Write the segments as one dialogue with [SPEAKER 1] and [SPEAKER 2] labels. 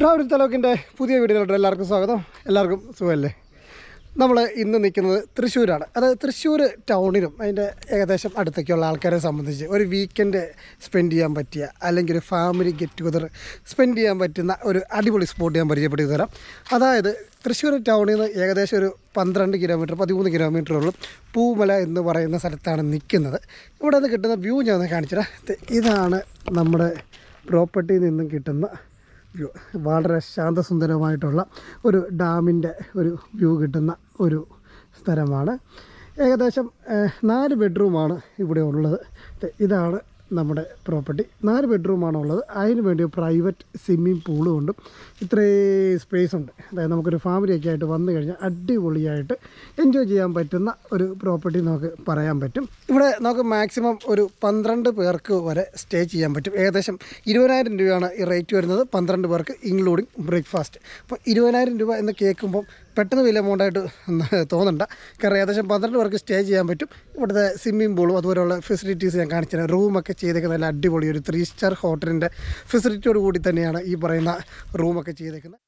[SPEAKER 1] Travel തലോക്കിന്റെ പുതിയ വീഡിയോയിലോട്ട് എല്ലാവർക്കും സ്വാഗതം. എല്ലാവർക്കും സുഖമല്ലേ? നമ്മൾ ഇന്ന് നിൽക്കുന്നത് തൃശ്ശൂരാണ്. അതായത് തൃശ്ശൂർ ടൗണിനും അതിന്റെ ഏകദേശം അടുത്തൊക്കെയുള്ള ആൾക്കാരെ സംബന്ധിച്ച് ഒരു വീക്കെൻഡ് സ്പെൻഡ് ചെയ്യാൻ പറ്റിയ അല്ലെങ്കിൽ ഒരു ഫാമിലി ഗെറ്റ് ടുഗദർ സ്പെൻഡ് ചെയ്യാൻ പറ്റുന്ന ഒരു അടിപൊളി സ്പോട്ട് ഞാൻ പരിചയപ്പെടുത്തി തരാം. അതായത് തൃശ്ശൂർ ടൗണിൽ നിന്ന് ഏകദേശം ഒരു പന്ത്രണ്ട് കിലോമീറ്റർ പതിമൂന്ന് കിലോമീറ്ററുള്ള പൂമല എന്ന് പറയുന്ന സ്ഥലത്താണ് നിൽക്കുന്നത്. ഇവിടെ നിന്ന് കിട്ടുന്ന വ്യൂ ഞാൻ ഒന്ന് കാണിച്ചു തരാം ഇതാണ് നമ്മുടെ പ്രോപ്പർട്ടിയിൽ നിന്നും കിട്ടുന്ന വളരെ ശാന്തസുന്ദരമായിട്ടുള്ള ഒരു ഡാമിന്റെ ഒരു വ്യൂ കിട്ടുന്ന ഒരു സ്ഥലമാണ്. ഏകദേശം നാല് ബെഡ്റൂമാണ് ഇവിടെ ഉള്ളത്. ഇതാണ് നമ്മുടെ പ്രോപ്പർട്ടി നാല് ബെഡ്റൂമാണ് ഉള്ളത് അതിന് വേണ്ടി പ്രൈവറ്റ് സ്വിമ്മിംഗ് പൂളും ഉണ്ട്. ഇത്രയും സ്പേസ് ഉണ്ട്. അതായത് നമുക്കൊരു ഫാമിലിയൊക്കെ ആയിട്ട് വന്നു കഴിഞ്ഞാൽ അടിപൊളിയായിട്ട് എൻജോയ് ചെയ്യാൻ പറ്റുന്ന ഒരു പ്രോപ്പർട്ടി നമുക്ക് പറയാൻ പറ്റും. ഇവിടെ നമുക്ക് മാക്സിമം ഒരു പന്ത്രണ്ട് പേർക്ക് വരെ സ്റ്റേ ചെയ്യാൻ പറ്റും. ഏകദേശം ഇരുപതിനായിരം രൂപയാണ് ഈ റേറ്റ് വരുന്നത്. പന്ത്രണ്ട് പേർക്ക് ഇൻക്ലൂഡിങ് ബ്രേക്ക്ഫാസ്റ്റ് അപ്പോൾ ഇരുപതിനായിരം രൂപ എന്ന് കേൾക്കുമ്പം പെട്ടെന്ന് വലിയ എമൗണ്ടായിട്ട് തോന്നണ്ട. കാരണം ഏകദേശം പന്ത്രണ്ട് പേർക്ക് സ്റ്റേ ചെയ്യാൻ പറ്റും. ഇവിടുത്തെ സ്വിമ്മിംഗ് പൂളും അതുപോലെയുള്ള ഫെസിലിറ്റീസ് ഞാൻ കാണിച്ചു തരാം റൂമൊക്കെ ചെയ്തേക്കുന്ന നല്ല അടിപൊളി ഒരു ത്രീ സ്റ്റാർ ഹോട്ടലിന്റെ ഫെസിലിറ്റിയോട് കൂടി തന്നെയാണ് ഈ പറയുന്ന റൂമൊക്കെ ചെയ്തേക്കുന്നത്.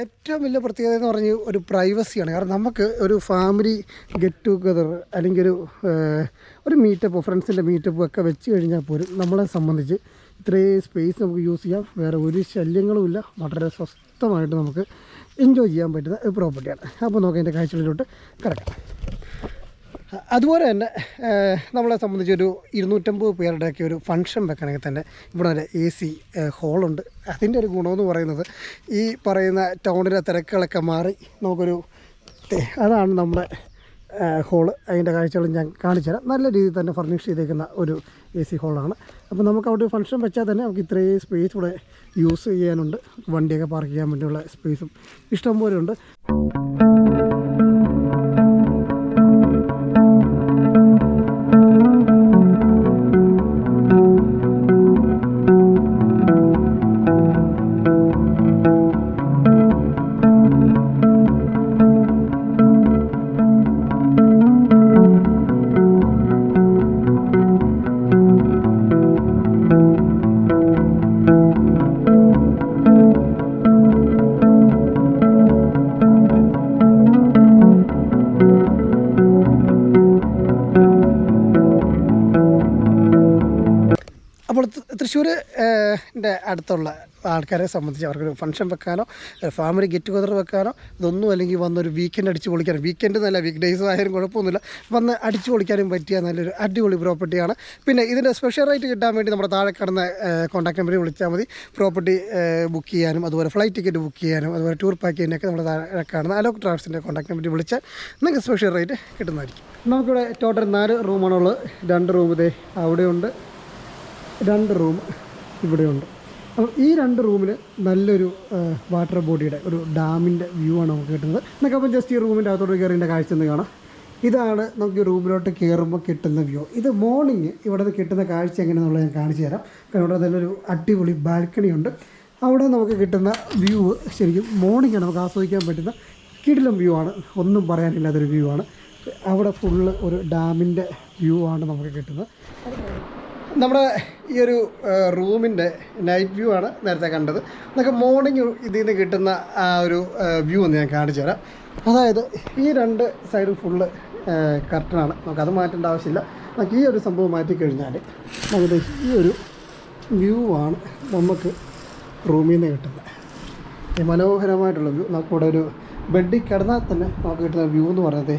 [SPEAKER 1] ഏറ്റവും വലിയ പ്രത്യേകത എന്ന് പറഞ്ഞ് ഒരു പ്രൈവസിയാണ് കാരണം നമുക്ക് ഒരു ഫാമിലി ഗെറ്റ് ടുഗദർ അല്ലെങ്കിൽ ഒരു ഒരു മീറ്റപ്പ് ഫ്രണ്ട്സിന്റെ മീറ്റപ്പ് ഒക്കെ വെച്ച് കഴിഞ്ഞാൽ പോലും നമ്മളെ സംബന്ധിച്ച് ഇത്രയും സ്പേസ് നമുക്ക് യൂസ് ചെയ്യാം. വേറെ ഒരു ശല്യങ്ങളുമില്ല വളരെ സ്വസ്ഥമായിട്ട് നമുക്ക് എൻജോയ് ചെയ്യാൻ പറ്റുന്ന ഒരു പ്രോപ്പർട്ടിയാണ് അപ്പോൾ നമുക്ക് അതിന്റെ കാഴ്ചകളിലോട്ട് കിടക്കാം. അതുപോലെ തന്നെ നമ്മളെ സംബന്ധിച്ച് ഒരു ഇരുന്നൂറ്റമ്പത് പേരുടെയൊക്കെ ഒരു ഫംഗ്ഷൻ വെക്കണമെങ്കിൽ തന്നെ ഇവിടെ ഒരു എ സി ഹോളുണ്ട് അതിന്റെ ഒരു ഗുണമെന്ന് പറയുന്നത് ഈ പറയുന്ന ടൗണിലെ തിരക്കുകളൊക്കെ മാറി നമുക്കൊരു അതാണ് നമ്മുടെ ഹോൾ അതിന്റെ കാഴ്ചകളും ഞാൻ കാണിച്ചു തരാം. നല്ല രീതിയിൽ തന്നെ ഫർണിഷ് ചെയ്തേക്കുന്ന ഒരു എ സി ഹോളാണ് അപ്പോൾ നമുക്ക് അവിടെ ഫംഗ്ഷൻ വെച്ചാൽ തന്നെ നമുക്ക് ഇത്രയും സ്പേസ് ഇവിടെ യൂസ് ചെയ്യാനുണ്ട്. വണ്ടിയൊക്കെ പാർക്ക് ചെയ്യാൻ വേണ്ടിയുള്ള സ്പേസും ഇഷ്ടംപോലെ ഉണ്ട്. അടുത്തുള്ള ആൾക്കാരെ സംബന്ധിച്ച് അവർക്കൊരു ഫംഗ്ഷൻ വെക്കാനോ ഫാമിലി ഗെറ്റ് ടുഗദർ വെക്കാനോ ഇതൊന്നും അല്ലെങ്കിൽ വന്നൊരു വീക്കെൻഡ് അടിച്ച് പൊളിക്കാനും വീക്കെൻഡ് നല്ല വീക്ക് ഡേയ്സ് ആയാലും കുഴപ്പമൊന്നുമില്ല. വന്ന് അടിച്ച് പൊളിക്കാനും പറ്റിയ നല്ലൊരു അടിപൊളി പ്രോപ്പർട്ടിയാണ് പിന്നെ ഇതിന്റെ സ്പെഷ്യൽ റേറ്റ് കിട്ടാൻ വേണ്ടി നമ്മുടെ താഴെ കിടന്ന കോൺടാക്ട് നമ്പറിൽ വിളിച്ചാൽ മതി. പ്രോപ്പർട്ടി ബുക്ക് ചെയ്യാനും അതുപോലെ ഫ്ലൈറ്റ് ടിക്കറ്റ് ബുക്ക് ചെയ്യാനും അതുപോലെ ടൂർ പാക്കേജിനൊക്കെ നമ്മുടെ താഴെ കാണുന്ന അലോക് ട്രാവൽസിന്റെ കോൺടാക്ട് നമ്പറിൽ വിളിച്ചാൽ നിങ്ങൾക്ക് സ്പെഷ്യൽ റേറ്റ് കിട്ടുന്നതായിരിക്കും. നമുക്കിവിടെ ടോട്ടൽ നാല് റൂമാണുള്ളത് രണ്ട് റൂം ഇതേ അവിടെയുണ്ട്. രണ്ട് റൂം ഇവിടെയുണ്ട്. അപ്പോൾ ഈ രണ്ട് റൂമിൽ നല്ലൊരു വാട്ടർ ബോഡിയുടെ ഒരു ഡാമിന്റെ വ്യൂ ആണ് നമുക്ക് കിട്ടുന്നത്. നമുക്ക് അപ്പം ജസ്റ്റ് ഈ റൂമിന്റെ അകത്തോട്ട് കയറിന്റെ കാഴ്ച ഒന്ന് കാണാം. ഇതാണ് നമുക്ക് റൂമിലോട്ട് കയറുമ്പോൾ കിട്ടുന്ന വ്യൂ ഇത് മോർണിംഗ് ഇവിടെ നിന്ന് കിട്ടുന്ന കാഴ്ച എങ്ങനെയാണെന്നുള്ളത് ഞാൻ കാണിച്ചു തരാം. കാരണം ഇവിടെ നല്ലൊരു അടിപൊളി ബാൽക്കണി ഉണ്ട്. അവിടെ നമുക്ക് കിട്ടുന്ന വ്യൂ ശരിക്കും മോർണിംഗ് ആണ് നമുക്ക് ആസ്വദിക്കാൻ പറ്റുന്ന കിടിലം വ്യൂ ആണ്. ഒന്നും പറയാനില്ലാത്തൊരു വ്യൂ ആണ്. അവിടെ ഫുള്ള് ഒരു ഡാമിന്റെ വ്യൂ ആണ് നമുക്ക് കിട്ടുന്നത്. നമ്മുടെ ഈ ഒരു റൂമിന്റെ നൈറ്റ് വ്യൂ ആണ് നേരത്തെ കണ്ടത്. നമുക്ക് മോർണിംഗ് ഇതിൽ നിന്ന് കിട്ടുന്ന ആ ഒരു വ്യൂ ഒന്ന് ഞാൻ കാണിച്ചു തരാം. അതായത് ഈ രണ്ട് സൈഡും ഫുള്ള് കർട്ടനാണ് നമുക്ക് അത് മാറ്റേണ്ട ആവശ്യമില്ല. നമുക്ക് ഈ ഒരു സംഭവം മാറ്റിക്കഴിഞ്ഞാൽ നമുക്ക് ഈ ഒരു വ്യൂ ആണ് നമുക്ക് റൂമിൽ നിന്ന് കിട്ടുന്നത് മനോഹരമായിട്ടുള്ള വ്യൂ നമുക്കിവിടെ ഒരു ബെഡിൽ കിടന്നാൽ തന്നെ നമുക്ക് കിട്ടുന്ന വ്യൂ എന്ന് പറയുന്നത്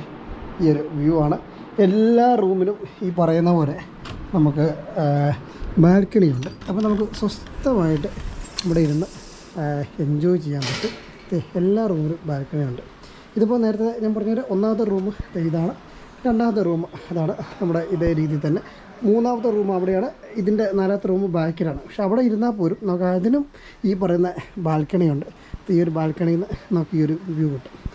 [SPEAKER 1] ഈ ഒരു വ്യൂ ആണ്. എല്ലാ റൂമിലും ഈ പറയുന്ന പോലെ നമുക്ക് ബാൽക്കണിയുണ്ട്. അപ്പോൾ നമുക്ക് സ്വസ്ഥമായിട്ട് ഇവിടെ ഇരുന്ന് എൻജോയ് ചെയ്യാൻ പറ്റും. എല്ലാ റൂമിലും ബാൽക്കണിയുണ്ട്. ഇതിപ്പോൾ നേരത്തെ ഞാൻ പറഞ്ഞൊരു ഒന്നാമത്തെ റൂം ഇതാണ്. രണ്ടാമത്തെ റൂം അതാണ് നമ്മുടെ ഇതേ രീതിയിൽ തന്നെ. മൂന്നാമത്തെ റൂം അവിടെയാണ്. ഇതിന്റെ നാലാമത്തെ റൂം ബാക്കിലാണ് പക്ഷെ അവിടെ ഇരുന്നാൽ പോലും നമുക്ക് അതിനും ഈ പറയുന്ന ബാൽക്കണിയുണ്ട്. ഈ ഒരു ബാൽക്കണിയിൽ നിന്ന് നമുക്ക് ഈ ഒരു വ്യൂ കിട്ടും.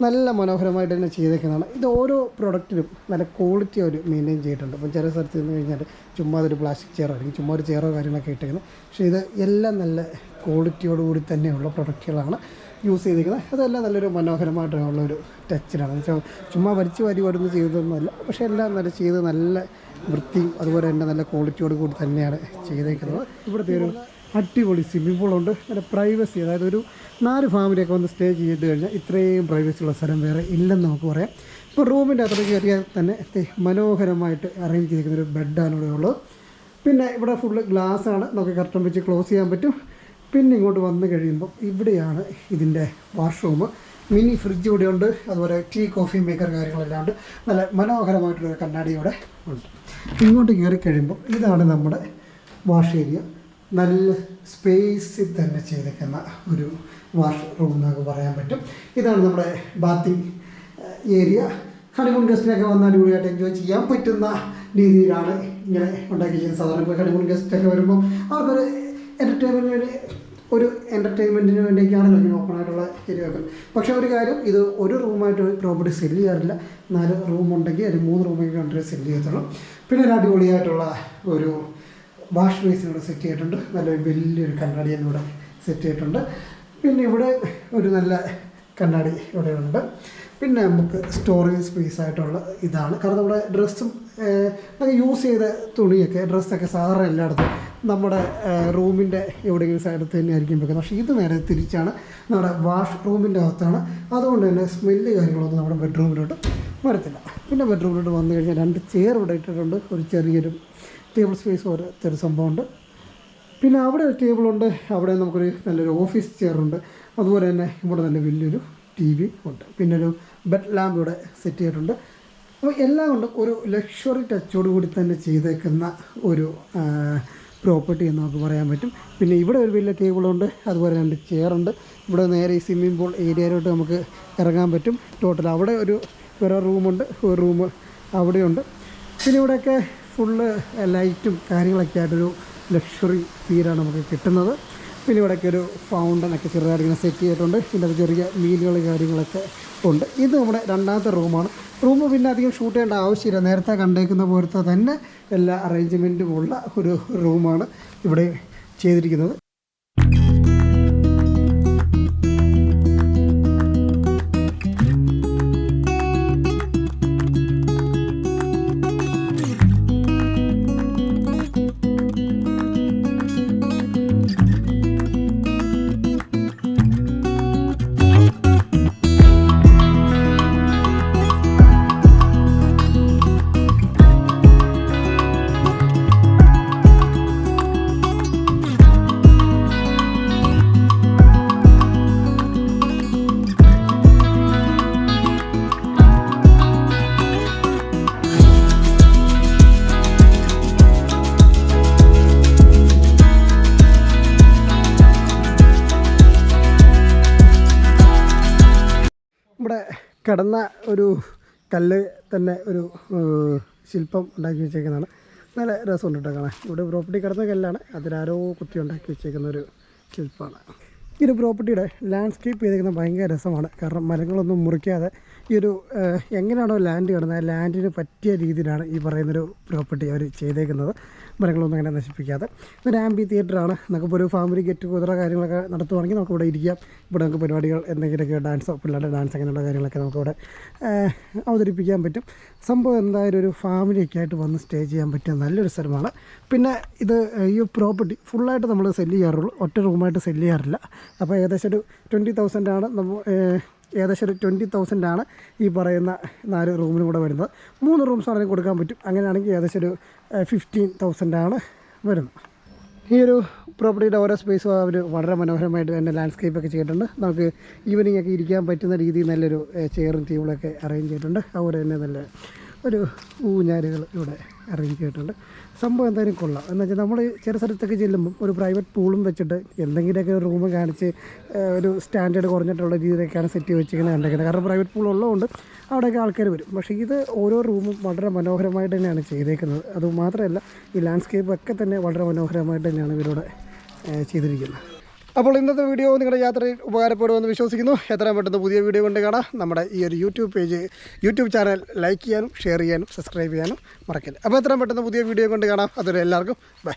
[SPEAKER 1] നല്ല മനോഹരമായിട്ട് തന്നെ ചെയ്തേക്കുന്നതാണ്. ഇത് ഓരോ പ്രൊഡക്റ്റിനും നല്ല ക്വാളിറ്റി അവർ മെയിന്റെയിൻ ചെയ്തിട്ടുണ്ട്. അപ്പം ചില സ്ഥലത്ത് നിന്ന് കഴിഞ്ഞാൽ ചുമ്മാ ഒരു പ്ലാസ്റ്റിക് ചെയറോ അല്ലെങ്കിൽ ചുമ്മാ ഒരു ചെയറോ കാര്യങ്ങളൊക്കെ ഇട്ടേക്കുന്നത് പക്ഷേ ഇത് എല്ലാം നല്ല ക്വാളിറ്റിയോടുകൂടി തന്നെയുള്ള പ്രൊഡക്റ്റുകളാണ് യൂസ് ചെയ്തിരിക്കുന്നത് അതെല്ലാം നല്ലൊരു മനോഹരമായിട്ടുള്ള ഒരു ടച്ചിലാണ് വെച്ചാൽ ചുമ്മാ വരച്ച് വാരി വരുന്ന ചെയ്തതൊന്നുമല്ല. പക്ഷേ എല്ലാം നല്ല ചെയ്ത് നല്ല വൃത്തിയും അതുപോലെ തന്നെ നല്ല ക്വാളിറ്റിയോട് കൂടി തന്നെയാണ് ചെയ്തേക്കുന്നത്. ഇവിടുത്തെ ഒരു അടിപൊളി സ്വിമ്മിംഗ് പൂളുണ്ട് നല്ല പ്രൈവസി അതായത് ഒരു നാല് ഫാമിലിയൊക്കെ വന്ന് സ്റ്റേ ചെയ്ത് കഴിഞ്ഞാൽ ഇത്രയും പ്രൈവസി ഉള്ള സ്ഥലം വേറെ ഇല്ലെന്ന് നമുക്ക് പറയാം. ഇപ്പോൾ റൂമിന്റെ അകത്തോട്ട് കയറിയാൽ തന്നെ മനോഹരമായിട്ട് അറേഞ്ച് ചെയ്തിരിക്കുന്ന ഒരു ബെഡാണ് ഇവിടെ ഉള്ളത്. പിന്നെ ഇവിടെ ഫുള്ള് ഗ്ലാസ്സാണ് നമുക്ക് കർട്ടൻ വെച്ച് ക്ലോസ് ചെയ്യാൻ പറ്റും. പിന്നെ ഇങ്ങോട്ട് വന്നു കഴിയുമ്പോൾ ഇവിടെയാണ് ഇതിന്റെ വാഷ്റൂം മിനി ഫ്രിഡ്ജ് ഇവിടെ ഉണ്ട്. അതുപോലെ ടീ കോഫി മേക്കർ കാര്യങ്ങളെല്ലാം ഉണ്ട്. നല്ല മനോഹരമായിട്ടുള്ള കണ്ണാടി ഇവിടെ ഉണ്ട്. ഇങ്ങോട്ട് കയറി കഴിയുമ്പോൾ ഇതാണ് നമ്മുടെ വാഷ് ഏരിയ നല്ല സ്പേസിൽ തന്നെ ചെയ്തേക്കുന്ന ഒരു വാഷ് റൂം എന്നൊക്കെ പറയാൻ പറ്റും. ഇതാണ് നമ്മുടെ ബാത്തിങ് ഏരിയ ഹണിമൂൺ ഗസ്റ്റിനൊക്കെ വന്നാൽ അടിപൊളിയായിട്ട് എൻജോയ് ചെയ്യാൻ പറ്റുന്ന രീതിയിലാണ് ഇങ്ങനെ ഉണ്ടാക്കി ഉണ്ടാക്കിയിരിക്കുന്നത് സാധാരണ ഇപ്പോൾ ഹണിമൂൺ ഗസ്റ്റൊക്കെ വരുമ്പോൾ അവർക്കൊരു എന്റർടൈൻമെന്റിന് ഒരു എന്റർടൈൻമെന്റിന് വേണ്ടിയൊക്കെയാണല്ലോ ഇങ്ങനെ ഓപ്പൺ ആയിട്ടുള്ള ഏരിയ വെക്കുന്നത്. പക്ഷേ ഒരു കാര്യം ഇത് ഒരു റൂമായിട്ട് പ്രോപ്പർട്ടി സെല്ല് ചെയ്യാറില്ല. നാല് റൂമുണ്ടെങ്കിൽ അല്ലെങ്കിൽ മൂന്ന് റൂമൊക്കെ ഉണ്ടെങ്കിൽ സെല്ല് ചെയ്യത്തുള്ളൂ. പിന്നെ ഒരു അടിപൊളിയായിട്ടുള്ള ഒരു വാഷ് ബേസിൻ ഇവിടെ സെറ്റ് ചെയ്തിട്ടുണ്ട്. നല്ല വലിയൊരു കണ്ണാടി ഇവിടെ സെറ്റ് ചെയ്തിട്ടുണ്ട്. പിന്നെ ഇവിടെ ഒരു നല്ല കണ്ണാടി ഇവിടെയുണ്ട്. പിന്നെ നമുക്ക് സ്റ്റോറേജ് സ്പേസ് ആയിട്ടുള്ള ഇതാണ്. കാരണം നമ്മുടെ ഡ്രസ്സും നമുക്ക് യൂസ് ചെയ്ത തുണിയൊക്കെ ഡ്രസ്സൊക്കെ സാധാരണ എല്ലായിടത്തും നമ്മുടെ റൂമിന്റെ എവിടെയെങ്കിലും സൈഡത്ത് തന്നെ ആയിരിക്കും വെക്കുന്നത്. പക്ഷേ ഇത് നേരെ തിരിച്ചാണ് നമ്മുടെ വാഷ് റൂമിന്റെ അകത്താണ്. അതുകൊണ്ട് തന്നെ സ്മെല്ല് കാര്യങ്ങളൊന്നും നമ്മുടെ ബെഡ്റൂമിലോട്ട് വരത്തില്ല. പിന്നെ ബെഡ്റൂമിലോട്ട് വന്നു കഴിഞ്ഞാൽ രണ്ട് ചെയർ ഇവിടെ ഇട്ടിട്ടുണ്ട്. ഒരു ചെറിയൊരു ടേബിൾ സ്പേസ് ഒരു സംഭവമുണ്ട്. പിന്നെ അവിടെ ഒരു ടേബിളുണ്ട് അവിടെ നമുക്കൊരു നല്ലൊരു ഓഫീസ് ചെയറുണ്ട് അതുപോലെ തന്നെ ഇവിടെ നല്ല വലിയൊരു ടി വി ഉണ്ട്. പിന്നെ ഒരു ബെഡ് ലാമ്പ് ഇവിടെ സെറ്റ് ചെയ്തിട്ടുണ്ട്. അപ്പോൾ എല്ലാം കൊണ്ടും ഒരു ലക്ഷറി ടച്ചോട് കൂടി തന്നെ ചെയ്തേക്കുന്ന ഒരു പ്രോപ്പർട്ടി എന്ന് നമുക്ക് പറയാൻ പറ്റും. പിന്നെ ഇവിടെ ഒരു വലിയ ടേബിളുണ്ട് അതുപോലെ രണ്ട് ചെയറുണ്ട് ഇവിടെ നേരെ ഈ സ്വിമ്മിംഗ് പൂൾ ഏരിയയിലോട്ട് നമുക്ക് ഇറങ്ങാൻ പറ്റും. ടോട്ടൽ അവിടെ ഒരു വേറെ റൂമുണ്ട് ഒരു റൂം അവിടെയുണ്ട്. പിന്നെ ഇവിടെയൊക്കെ ഫുള്ള് ലൈറ്റും കാര്യങ്ങളൊക്കെ ആയിട്ടൊരു ലക്ഷറി ഫീലാണ് നമുക്ക് കിട്ടുന്നത്. പിന്നെ ഇവിടെയൊക്കെ ഒരു ഫൗണ്ടനൊക്കെ ചെറുതായിട്ട് ഇങ്ങനെ സെറ്റ് ചെയ്തിട്ടുണ്ട്. അത് ചെറിയ മീനുകൾ കാര്യങ്ങളൊക്കെ ഉണ്ട്. ഇത് നമ്മുടെ രണ്ടാമത്തെ റൂമാണ്. റൂം പിന്നെ അധികം ഷൂട്ട് ചെയ്യേണ്ട ആവശ്യമില്ല. നേരത്തെ കണ്ടേക്കുന്ന പോലത്തെ തന്നെ എല്ലാ അറേഞ്ച്മെന്റും ഉള്ള ഒരു റൂമാണ് ഇവിടെ ചെയ്തിരിക്കുന്നത്. കിടന്ന ഒരു കല്ല് തന്നെ ഒരു ശില്പം ഉണ്ടാക്കി വെച്ചേക്കുന്നതാണ്. നല്ല രസമുണ്ട് കേട്ടോ കാണാൻ. ഇവിടെ പ്രോപ്പർട്ടി കിടന്ന കല്ലാണ്. അതിലാരോ കുത്തി ഉണ്ടാക്കി വെച്ചേക്കുന്ന ഒരു ശില്പമാണ്. ഈ ഒരു പ്രോപ്പർട്ടിയുടെ ലാൻഡ്സ്കേപ്പ് ചെയ്തിരിക്കുന്നത് ഭയങ്കര രസമാണ്. കാരണം മരങ്ങളൊന്നും മുറിക്കാതെ ഈ ഒരു എങ്ങനെയാണോ ലാൻഡ് കിടന്നത് ലാൻഡിന് പറ്റിയ രീതിയിലാണ് ഈ പറയുന്നൊരു പ്രോപ്പർട്ടി അവർ ചെയ്തേക്കുന്നത്. മരങ്ങളൊന്നും അങ്ങനെ നശിപ്പിക്കാതെ. ഇതൊരു ആംബി തിയേറ്ററാണ് നമുക്കിപ്പോൾ ഒരു ഫാമിലി ഗെറ്റ് കുതിര കാര്യങ്ങളൊക്കെ നടത്തുവാണെങ്കിൽ നമുക്ക് ഇവിടെ ഇരിക്കാം. ഇവിടെ നമുക്ക് പരിപാടികൾ എന്തെങ്കിലുമൊക്കെ ഡാൻസോ പിള്ളേരുടെ ഡാൻസ് അങ്ങനെയുള്ള കാര്യങ്ങളൊക്കെ നമുക്കിവിടെ അവതരിപ്പിക്കാൻ പറ്റും. സംഭവം എന്തായാലും ഒരു ഫാമിലിയൊക്കെ ആയിട്ട് വന്ന് സ്റ്റേ ചെയ്യാൻ പറ്റിയ നല്ലൊരു സ്ഥലമാണ്. പിന്നെ ഇത് ഈ പ്രോപ്പർട്ടി ഫുള്ളായിട്ട് നമ്മൾ സെല്ല് ചെയ്യാറുള്ളൂ. ഒറ്റ റൂമായിട്ട് സെല്ല് ചെയ്യാറില്ല. അപ്പോൾ ഏകദേശം ഒരു ട്വന്റി തൗസൻഡാണ് നമ്മൾ ഏകദേശം ഒരു ട്വന്റി തൗസൻഡാണ് ഈ പറയുന്ന നാല് റൂമിനും കൂടെ വരുന്നത്. മൂന്ന് റൂംസ് ആണെങ്കിൽ കൊടുക്കാൻ പറ്റും. അങ്ങനെയാണെങ്കിൽ ഏകദേശം ഒരു ഫിഫ്റ്റീൻ തൗസൻഡാണ് വരുന്നത്. ഈ ഒരു പ്രോപ്പർട്ടിയുടെ ഓരോ സ്പേസും അവർ വളരെ മനോഹരമായിട്ട് തന്നെ ലാൻഡ്സ്കേപ്പ് ഒക്കെ ചെയ്തിട്ടുണ്ട്. നമുക്ക് ഈവനിങ് ഒക്കെ ഇരിക്കാൻ പറ്റുന്ന രീതിയിൽ നല്ലൊരു ചെയറും ടേബിളൊക്കെ അറേഞ്ച് ചെയ്തിട്ടുണ്ട്. അതുപോലെ തന്നെ നല്ല ഒരു ഊഞ്ഞാലുകൾ ഇവിടെ അറേഞ്ച് ചെയ്തിട്ടുണ്ട്. സംഭവം എന്തായാലും കൊള്ളാം. എന്ന് വെച്ചാൽ നമ്മൾ ചില സ്ഥലത്തൊക്കെ ചെല്ലുമ്പം ഒരു പ്രൈവറ്റ് പൂളും വെച്ചിട്ട് എന്തെങ്കിലുമൊക്കെ ഒരു റൂം കാണിച്ച് ഒരു സ്റ്റാൻഡേർഡ് കുറഞ്ഞിട്ടുള്ള രീതിയിലൊക്കെയാണ് സെറ്റ് വെച്ചിരിക്കുന്നത് കണ്ടേക്കുന്നത്. കാരണം പ്രൈവറ്റ് പൂൾ ഉള്ളതുകൊണ്ട് അവിടെയൊക്കെ ആൾക്കാർ വരും. പക്ഷേ ഇത് ഓരോ റൂമും വളരെ മനോഹരമായിട്ട് തന്നെയാണ് ചെയ്തേക്കുന്നത്. അതുമാത്രമല്ല ഈ ലാൻഡ്സ്കേപ്പ് ഒക്കെ തന്നെ വളരെ മനോഹരമായിട്ട് തന്നെയാണ് ഇവരോട് ചെയ്തിരിക്കുന്നത്. അപ്പോൾ ഇന്നത്തെ വീഡിയോ നിങ്ങളുടെ യാത്രയിൽ ഉപകാരപ്പെടുമെന്ന് വിശ്വസിക്കുന്നു. എത്രയും പെട്ടെന്ന് പുതിയ വീഡിയോ കൊണ്ട് കാണാം. നമ്മുടെ ഈ ഒരു YouTube page YouTube channel like ചെയ്യാനും ഷെയർ ചെയ്യാനും സബ്സ്ക്രൈബ് ചെയ്യാനും മറക്കരുത്. അപ്പോൾ എത്രയും പെട്ടെന്ന് പുതിയ വീഡിയോ കൊണ്ട് കാണാം. അതുവരെ എല്ലാവർക്കും ബൈ